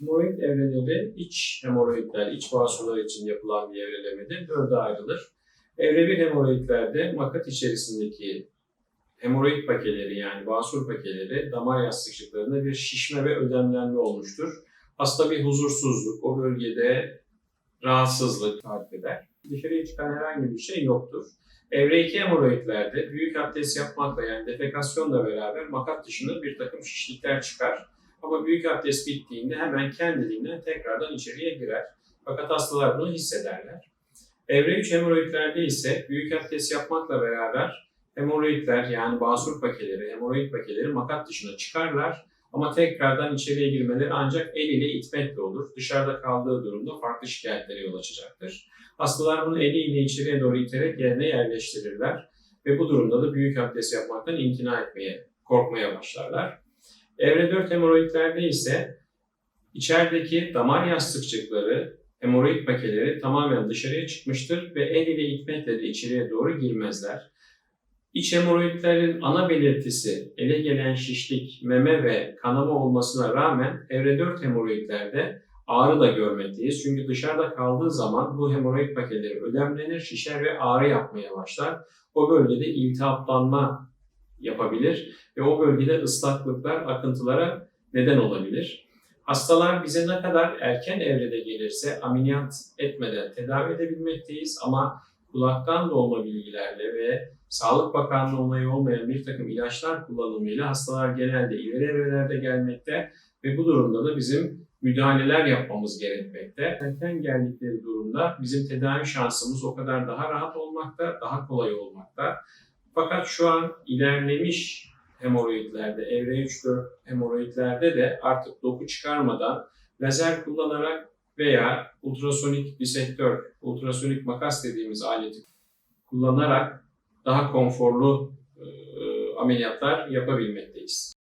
Hemoroid evreleri iç hemoroidler, iç bağırsalar için yapılan bir evrelemedir. Dörde ayrılır. Evre 1 hemoroidlerde makat içerisindeki hemoroid pakeleri yani basur pakeleri damar yastıkçıklarında bir şişme ve ödemlenme olmuştur. Hasta bir huzursuzluk, o bölgede rahatsızlık tarif eder. Dışarıya çıkan herhangi bir şey yoktur. Evre 2 hemoroidlerde büyük abdest yapmakla yani defekasyonla beraber makat dışında bir takım şişlikler çıkar. Ama büyük abdest bittiğinde hemen kendiliğinden tekrardan içeriye girer. Fakat hastalar bunu hissederler. Evre 3 hemoroidlerde ise büyük abdest yapmakla beraber hemoroidler yani basur pakeleri, hemoroid pakeleri makat dışına çıkarlar. Ama tekrardan içeriye girmeleri ancak el ile itmekle olur. Dışarıda kaldığı durumda farklı şikayetlere yol açacaktır. Hastalar bunu eliyle içeriye doğru iterek yerine yerleştirirler. Ve bu durumda da büyük abdest yapmaktan imtina etmeye, korkmaya başlarlar. Evre 4 hemoroidlerde ise içerideki damar yastıkçıkları, hemoroid pakeleri tamamen dışarıya çıkmıştır ve el ile itmekle de içeriye doğru girmezler. İç hemoroidlerin ana belirtisi ele gelen şişlik, meme ve kanama olmasına rağmen evre 4 hemoroidlerde ağrı da görmekteyiz. Çünkü dışarıda kaldığı zaman bu hemoroid pakeleri ödemlenir, şişer ve ağrı yapmaya başlar. O bölgede iltihaplanma yapabilir ve o bölgede ıslaklıklar akıntılara neden olabilir. Hastalar bize ne kadar erken evrede gelirse ameliyat etmeden tedavi edebilmekteyiz ama kulaktan dolma bilgilerle ve Sağlık Bakanlığı onayı olmayan bir takım ilaçlar kullanımıyla hastalar genelde ileri evrelerde gelmekte ve bu durumda da bizim müdahaleler yapmamız gerekmekte. Erken geldikleri durumda bizim tedavi şansımız o kadar daha rahat olmakta, daha kolay olmakta. Fakat şu an ilerlemiş hemoroidlerde, evre 3-4 hemoroidlerde de artık doku çıkarmadan lazer kullanarak veya ultrasonik disektör, ultrasonik makas dediğimiz aleti kullanarak daha konforlu e, ameliyatlar yapabilmekteyiz.